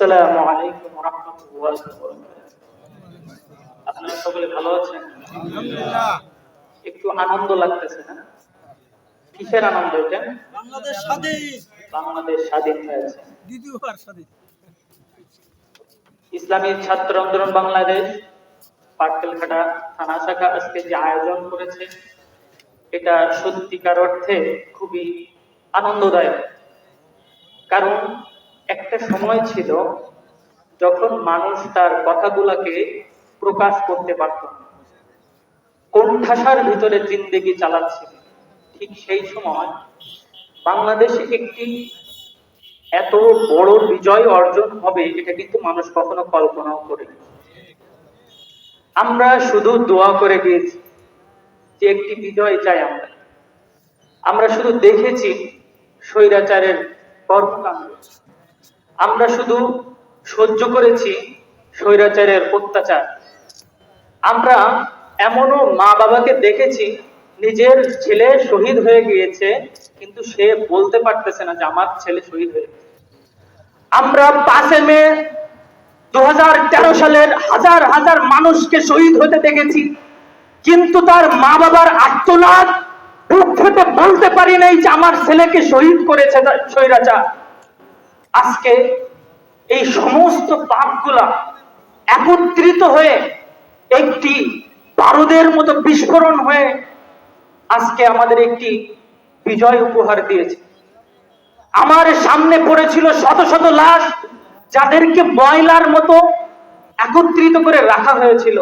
আসসালামু আলাইকুম রহমতুল্লাহ আপনারা সকলে ভালো আছেন? একটু আনন্দ লাগতেছে না? কিসের আনন্দ এটা? বাংলাদেশ স্বাধীন। বাংলাদেশ স্বাধীন হয়েছে। দ্বিতীয়বার স্বাধীন। ইসলামী ছাত্র আন্দোলন বাংলাদেশ পাটকেলঘাটা থানা শাখা আজকে যে আয়োজন করেছে এটা সত্যিকার অর্থে খুবই আনন্দদায়ক। কারণ একটা সময় ছিল যখন মানুষ তার কথাগুলোকে প্রকাশ করতে পারত না। কোণঠাসার ভিতরে জিন্দেগি চালাচ্ছিল ঠিক সেই সময় বাংলাদেশে একটি এত বড় বিজয় অর্জন হবে এটা কিন্তু মানুষ কখনো কল্পনাও করেনি। আমরা শুধু দোয়া করে গিয়েছি যে একটি বিজয় চাই আমরা। আমরা শুধু দেখেছি স্বৈরাচারের কর্মকাণ্ড। আমরা শুধু সহ্য করেছি স্বৈরাচারের অত্যাচার। আমরা এমনও মা বাবাকে দেখেছি, নিজের ছেলে শহীদ হয়ে গিয়েছে, কিন্তু সে বলতে পারতেছে না যে আমার ছেলে শহীদ হয়ে আমরা পাঁচে মে দু হাজার তেরো সালের হাজার হাজার মানুষকে শহীদ হতে দেখেছি, কিন্তু তার মা বাবার আত্মনাদ বলতে পারি নাই যে আমার ছেলেকে শহীদ করেছে স্বৈরাচার। আজকে এই সমস্ত পাপগুলা একত্রিত হয়ে একটি বারুদের মতো বিস্ফোরণ হয়ে আজকে আমাদের একটি বিজয় উপহার দিয়েছে। আমার সামনে পড়েছিল শত শত লাশ যাদেরকে ময়লার মতো একত্রিত করে রাখা হয়েছিল।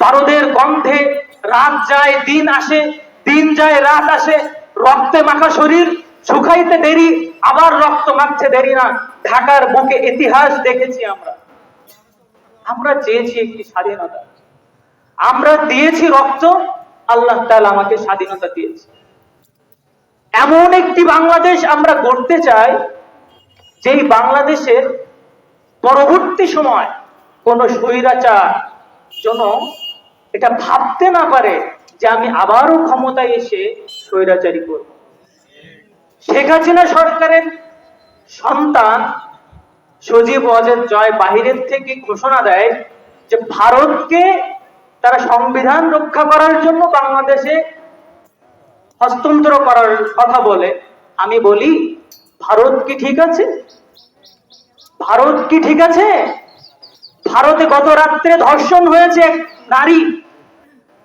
বারুদের গন্ধে রাত যায়, দিন আসে, দিন যায়, রাত আসে, রক্তে মাখা শরীর শুকাইতে দেরি, আবার রক্ত মাখছে দেরি না। ঢাকার বুকে ইতিহাস দেখেছি আমরা। আমরা চেয়েছি একটি স্বাধীনতা। আমরা দিয়েছি রক্ত, আল্লাহ তাআলা আমাকে স্বাধীনতা দিয়েছে। এমন একটি বাংলাদেশ আমরা গড়তে চাই, যেই বাংলাদেশের পরবর্তী সময় কোন স্বৈরাচার যেন এটা ভাবতে না পারে যে আমি আবারও ক্ষমতায় এসে স্বৈরাচারী করব। শেখ হাসিনা সরকারের সন্তান সজীব অজের জয় বাহিরের থেকে ঘোষণা দেয় যে ভারতকে তারা সংবিধান রক্ষা করার জন্য বাংলাদেশে হস্তান্তর করার কথা বলে। আমি বলি, ভারত কি ঠিক আছে? ভারত কি ঠিক আছে? ভারতে গত রাত্রে ধর্ষণ হয়েছে এক নারী।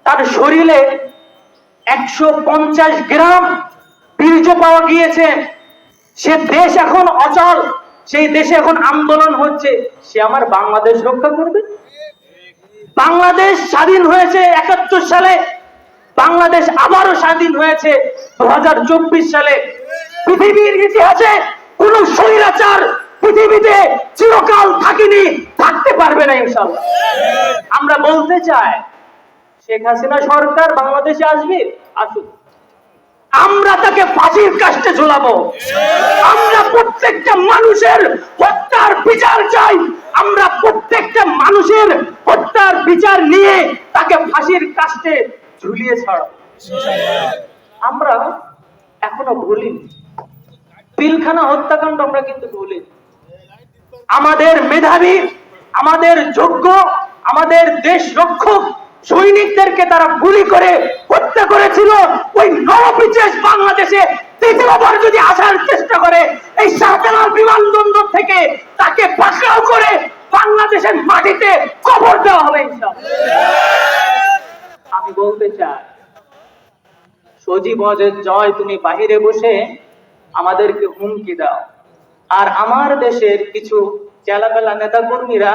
তার শরীরে একশো পঞ্চাশ গ্রাম বীর্য পাওয়া গিয়েছে। সে দেশ এখন অচল। সেই দেশে এখন আন্দোলন হচ্ছে। সে আমার বাংলাদেশ রক্ষা করবে। বাংলাদেশ স্বাধীন হয়েছে একাত্তর সালে। বাংলাদেশ আবারও স্বাধীন হয়েছে দু সালে। পৃথিবীর ইতিহাসে কোন স্বৈরাচার পৃথিবীতে চিরকাল থাকিনি, থাকতে পারবে না ইনশাল্লাহ আমরা বলতে চাই, শেখ হাসিনা সরকার বাংলাদেশে আসবে? আসুক। আমরা তাকে ফাঁসির কাষ্টে ঝুলাবো। আমরা প্রত্যেকটা মানুষের হত্যার বিচার চাই। আমরা প্রত্যেকটা মানুষের হত্যার বিচার নিয়ে তাকে ফাঁসির কাষ্টে ঝুলিয়ে ছাড়াবো। আমরা এখনও ভুলিনি। পিলখানা হত্যাকাণ্ড আমরা কিন্তু ভুলিনি। আমাদের মেধাবী, আমাদের যোগ্য, আমাদের দেশ রক্ষক সৈনিকদেরকে তারা গুলি করে হত্যা করেছিল। ওই নববিচেষ বাংলাদেশে তৃতীয়বার যদি আসার চেষ্টা করে এই শাহজালাল বিমানবন্দর থেকে তাকে পাকড়াও করে বাংলাদেশের মাটিতে কবর দেওয়া হবে আমি বলতে চাই, সজীব অজের জয় তুমি বাহিরে বসে আমাদেরকে হুমকি দাও। আর আমার দেশের কিছু চেলাবেলা নেতা কর্মীরা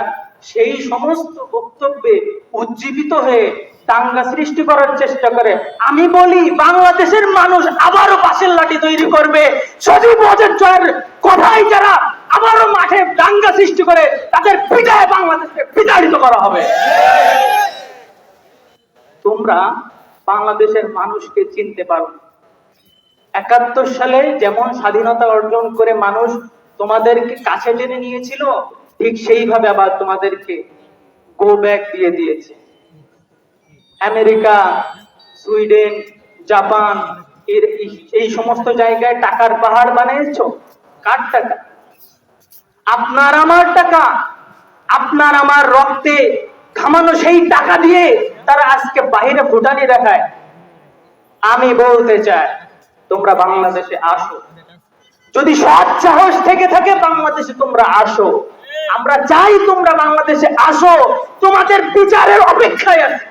সেই সমস্ত বক্তব্যে উজ্জীবিত হয়ে দাঙ্গা সৃষ্টি করার চেষ্টা করে। আমি বলি, বাংলাদেশের মানুষ আবারও পাশের লাঠি তৈরি করবে। সজীব অজের জয়ের কথাই যারা আবারও মাঠে দাঙ্গা সৃষ্টি করে তাদের পিটায় বাংলাদেশকে বিতাড়িত করা হবে। তোমরা বাংলাদেশের মানুষকে চিনতে পারো। একাত্তর সালে যেমন স্বাধীনতা অর্জন করে মানুষ তোমাদেরকে কাছে টেনে নিয়েছিল, ঠিক সেইভাবে আবার তোমাদেরকে গো ব্যাক দিয়ে দিয়েছে। আমেরিকা, সুইডেন, জাপান, এর এই সমস্ত জায়গায় টাকার পাহাড় বানিয়েছ? কার টাকা? আপনার আমার টাকা, আপনার আমার রক্তে খামানো সেই টাকা দিয়ে তারা আজকে বাহিরে ভুটানি দেখায়। আমি বলতে চাই, তোমরা বাংলাদেশে আসো। যদি সৎ সাহস থেকে থাকে বাংলাদেশে তোমরা আসো। আমরা চাই তোমরা বাংলাদেশে আসো, তোমাদের বিচারের অপেক্ষায় আছে।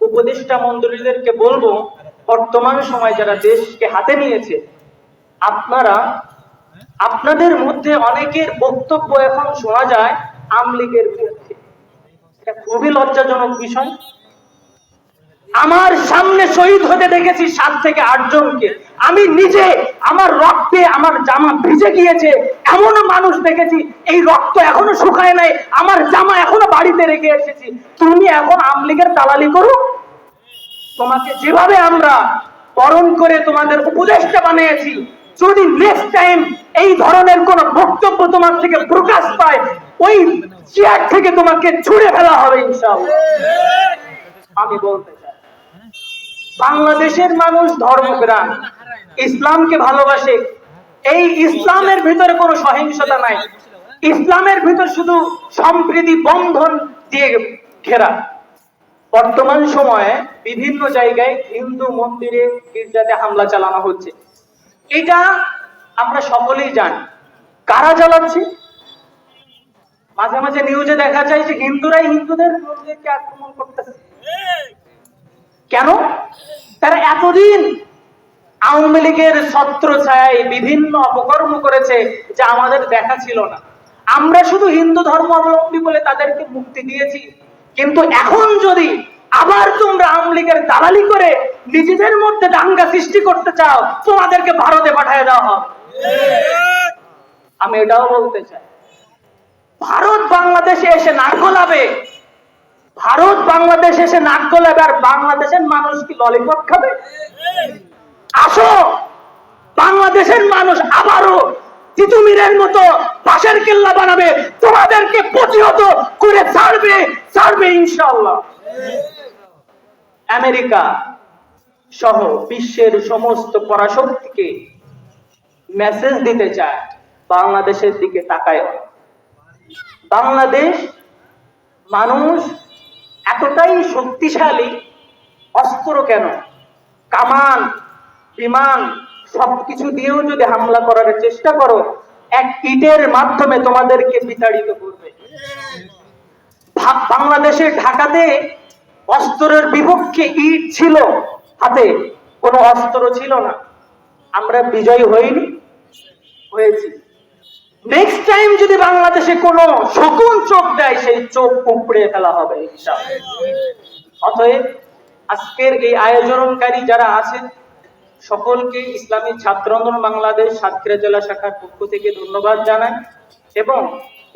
উপদেষ্টা মন্ডলীদেরকে বলব, বর্তমান সময় যারা দেশকে হাতে নিয়েছে, আপনারা আপনাদের মধ্যে অনেকের বক্তব্য এখন শোনা যায় আমলিগের বিরুদ্ধে। এটা খুবই লজ্জাজনক বিষয়। আমার সামনে শহীদ হতে দেখেছি সাত থেকে আট জনকে আমি নিজে আমার রক্তে আমার জামা ভিজে গিয়েছে। এমন মানুষ দেখেছি, এই রক্ত এখনও শুকায় নাই, আমার জামা এখনও বাড়িতে রেখে এসেছি। তুমি এখন আমলিগের দালালি করো? তোমাকে যেভাবে আমরা বরণ করে তোমাদের উপদেষ্টা বানিয়েছি যদি নেক্সট টাইম এই ধরনের কোন বক্তব্য তোমার থেকে প্রকাশ পায়, ওই চেয়ার থেকে তোমাকে ছুড়ে ফেলা হবে ইনশাআল্লাহ। আমি বলতে চাই, বাংলাদেশের মানুষ ধর্মপ্রাণ, ইসলামকে ভালোবাসে। এই ইসলামের ভিতরে কোনো সহিংসতা নাই। ইসলামের ভিতর শুধু সম্প্রীতি বন্ধন দিয়ে ঘেরা। বর্তমান সময়ে বিভিন্ন জায়গায় হিন্দু মন্দিরে গির্জাতে হামলা চালানো হচ্ছে। এটা আমরা সকলেই জানি। কারা চালাচ্ছে? মাঝে মাঝে নিউজে দেখা যায় যে হিন্দুরাই হিন্দুদের আক্রমণ করতেছে। কেন? তারা এতদিন আওয়ামী লীগের ছত্র ছায় বিভিন্ন অপকর্ম করেছে যা আমাদের দেখা ছিল না। আমরা শুধু হিন্দু ধর্ম অবলম্বী বলে তাদেরকে মুক্তি দিয়েছি। কিন্তু এখন যদি আবার তোমরা আওয়ামী লীগের দালালি করে নিজেদের মধ্যে দাঙ্গা সৃষ্টি করতে চাও, তোমাদেরকে ভারতে পাঠিয়ে দেওয়া হবে। আমি এটাও বলতে চাই। ভারত বাংলাদেশে এসে নাক গলাবে। ভারত বাংলাদেশ এসে নাক গলাবে আর বাংলাদেশের মানুষ কি ললিপপ খাবে? আসো, বাংলাদেশের মানুষ আবারও তিতুমিরের মতো পাশের কেল্লা বানাবে, তোমাদেরকে প্রতিহত করে ছাড়বে ছাড়বে ইনশাআল্লাহ। আমেরিকা সহ বিশ্বের সমস্ত পরাশক্তিকে মেসেজ দিতে চায়, বাংলাদেশের দিকে তাকায় বাংলাদেশ মানুষ এতটাই শক্তিশালী, অস্ত্র কেন? কামান, বিমান, সবকিছু দিয়েও যদি হামলা করার চেষ্টা করো, এক ইটের মাধ্যমে তোমাদেরকে বিতাড়িত করবে। বাংলাদেশের ঢাকাতে অস্ত্রের বিপক্ষে ইট ছিল। হাতে কোনো অস্ত্র ছিল না। আমরা বিজয়ী হইনি, হয়েছি। নেক্সট টাইম যদি বাংলাদেশে কোনো শকুন চোখ দেয়, সেই চোখ উপড়ে ফেলা হবে। অতএব আজকের এই আয়োজনকারী যারা আছেন, সকলকে ইসলামী ছাত্র আন্দোলন বাংলাদেশ সাতক্ষীরা জেলা শাখার পক্ষ থেকে ধন্যবাদ জানাই এবং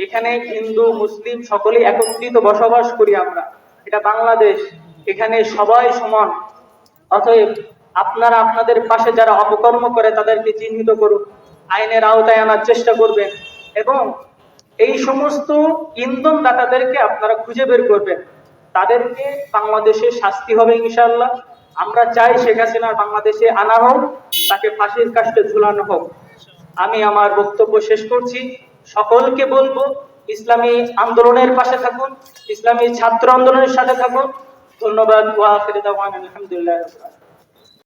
এখানে হিন্দু, মুসলিম সকলেই একত্রিত বসবাস করি আমরা। এটা বাংলাদেশ, এখানে সবাই সমান। অতএব আপনারা আপনাদের পাশে যারা অপকর্ম করে তাদেরকে চিহ্নিত করুন, আইনের আওতায় আনার চেষ্টা করবেন এবং এই সমস্ত ইন্ধন দাতাদেরকে আপনারা খুঁজে বের করবেন। তাদেরকে বাংলাদেশে শাস্তি হবে ইনশাআল্লাহ। আমরা চাই শেখ হাসিনার বাংলাদেশে আনা হোক, তাকে ফাঁসির কাষ্টে ঝুলানো হোক। আমি আমার বক্তব্য শেষ করছি। সকলকে বলব, ইসলামী আন্দোলনের পাশে থাকুন, ইসলামী ছাত্র আন্দোলনের সাথে থাকুন। ধন্যবাদ ওয়া আখির দাওয়ানা আলহামদুলিল্লাহ রাব্বিল আলামিন।